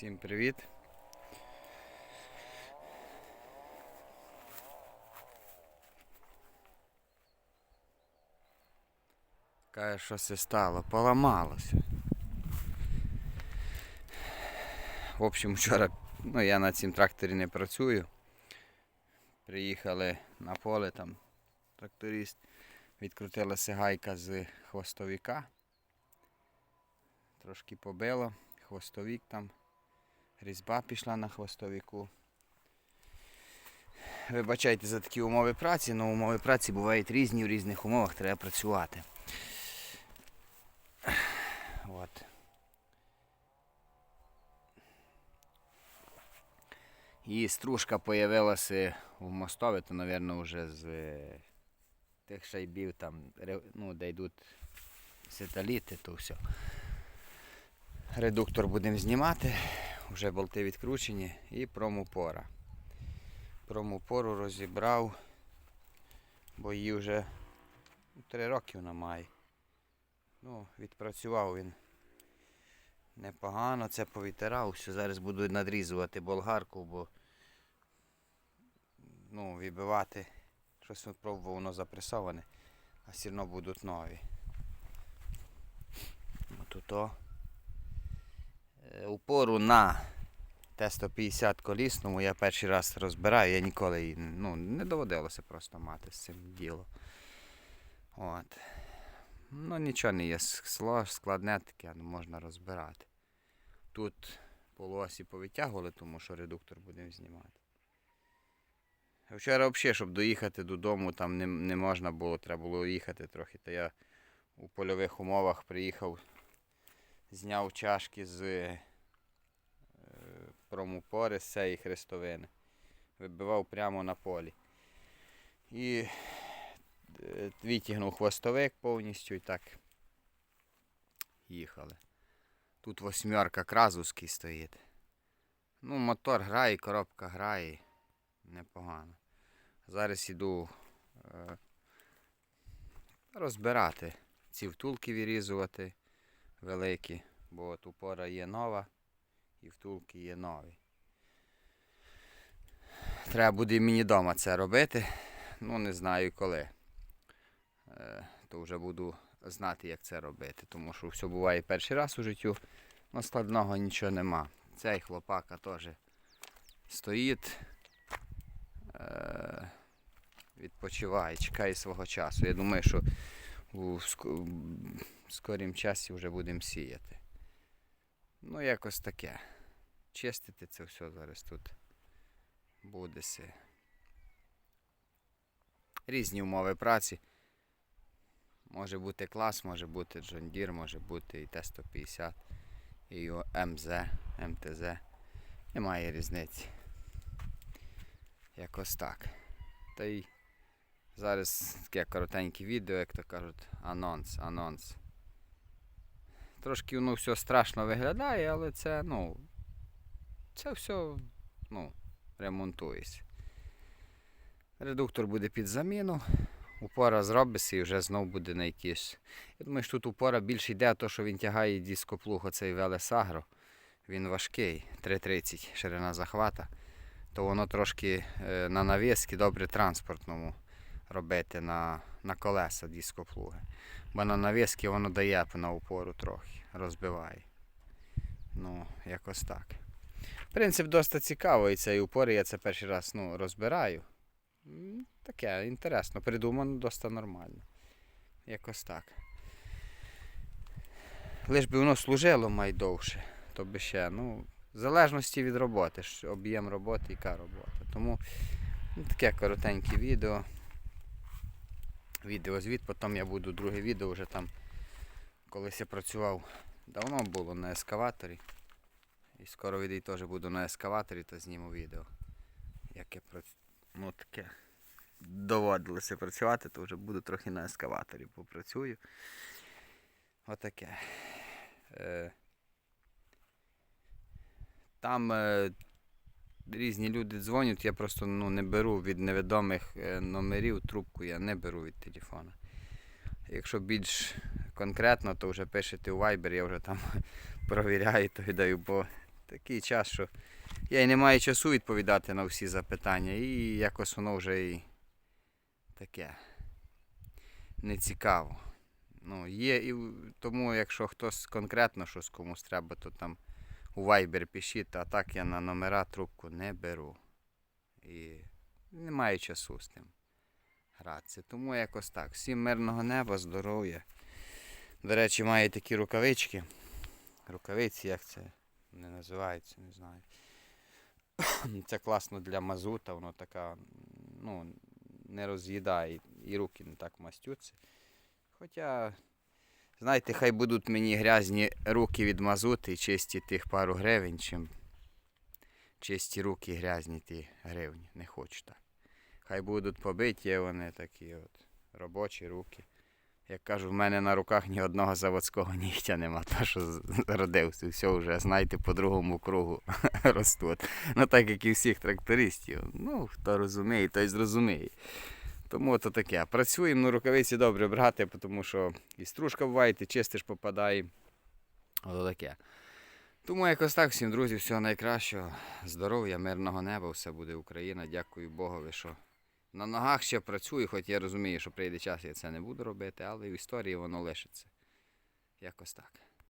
Всім привіт. Каже, що це стало, поламалося. В общем, вчора ну, я на цім тракторі не працюю. Приїхали на поле там тракторист. Відкрутилася гайка з хвостовика. Трошки побило, хвостовик там, різьба пішла на хвостовику. Вибачайте за такі умови праці, але умови праці бувають різні, в різних умовах треба працювати. От. І стружка появилася в мостові, то, мабуть, вже з е, тих шайбів, там, ну, де йдуть сателіти, то все. Редуктор будемо знімати, вже болти відкручені і промопора. Промопору розібрав, бо її вже 3 роки вона має. Ну, відпрацював він непогано, це повітирав, все, зараз буду надрізувати болгарку, бо ну, вибивати, щось пробував, воно запресоване, а все одно будуть нові. Тут Е, Упору на Т-150 колісному я перший раз розбираю, я ніколи її ну, не доводилося просто мати з цим діло. От. Ну нічого не є складне таке, ну, можна розбирати. Тут полуосі повитягували, тому що редуктор будемо знімати. Вчора взагалі, щоб доїхати додому, там не, не можна було, треба було їхати трохи. Та я у польових умовах приїхав, зняв чашки з е, промупори з цієї хрестовини. Вибивав прямо на полі. І е, витягнув хвостовик повністю і так їхали. Тут восьмерка кразовський стоїть. Ну, мотор грає, коробка грає. Непогано. Зараз іду е, розбирати ці втулки вирізувати великі, бо от упора є нова і втулки є нові. Треба буде мені вдома це робити. Ну, не знаю коли. Е, то вже буду знати, як це робити. Тому що все буває перший раз у життю, але складного нічого нема. Цей хлопака теж стоїть, е, відпочиває, чекає свого часу. Я думаю, що у скорім часі вже будемо сіяти. Ну, якось таке. Чистити це все зараз тут буде. се. Різні умови праці. Може бути клас, може бути Deere, може бути і Т-150, і МЗ, МТЗ. Немає різниці. Якось так. Та й зараз таке коротеньке відео, як то кажуть, анонс, анонс. Трошки воно все страшно виглядає, але це, ну, це все, ну, ремонтується. Редуктор буде під заміну. Упора зробиться і вже знов буде на якийсь. Я думаю, що тут упора більше йде, то що він тягає дископлуг, оцей Велес Агро. Він важкий, 3,30 ширина захвата. То воно трошки е, на навіски добре транспортному робити на, на колеса дископлуги. Бо на навіски воно дає на упору трохи, розбиває. Ну, якось так. Принцип досить цікавий, цей упор, я це перший раз ну, розбираю. Таке інтересно, придумано досить нормально. Якось так. Лиш би воно служило майдовше, то би ще, ну, в залежності від роботи, об'єм роботи, яка робота. Тому ну, таке коротеньке відео. Відеозвіт, потім я буду друге відео вже там, колись я працював, давно було на ескаваторі. І скоро відео теж буду на ескаваторі, то зніму відео. Як я працюю. Ну таке. Доводилося працювати, то вже буду трохи на ескаваторі попрацюю. Отаке. Е, там е, різні люди дзвонять, я просто ну, не беру від невідомих е, номерів трубку, я не беру від телефона. Якщо більш конкретно, то вже пишете у Viber, я вже там провіряю, то віддаю, бо такий час, що я й не маю часу відповідати на всі запитання, і якось воно вже і таке не цікаво. Ну, є і тому, якщо хтось конкретно щось комусь треба, то там у Viber пишіть, а так я на номера трубку не беру. І не маю часу з тим гратися. Тому якось так. Всім мирного неба, здоров'я. До речі, маю такі рукавички. Рукавиці, як це не називається, не знаю. Це класно для мазута, воно така, ну, не роз'їдає і руки не так мастються. Хоча, знаєте, хай будуть мені грязні руки від мазути і чисті тих пару гривень, чим чисті руки грязні ті гривні. Не хочу так. Хай будуть побиті вони такі от робочі руки. Як кажу, в мене на руках ні одного заводського нігтя нема, то що родився. Все вже, знаєте, по другому кругу ростуть. Ну так як і всіх трактористів. Ну, хто розуміє, той зрозуміє. Тому то таке. Працюємо, ну рукавиці добре брати, тому що і стружка буває, і чистиш попадає. Ото таке. Тому якось так всім, друзі, всього найкращого. Здоров'я, мирного неба, все буде Україна. Дякую Богові, що на ногах ще працюю, хоч я розумію, що прийде час, я це не буду робити, але в історії воно лишиться. Якось так.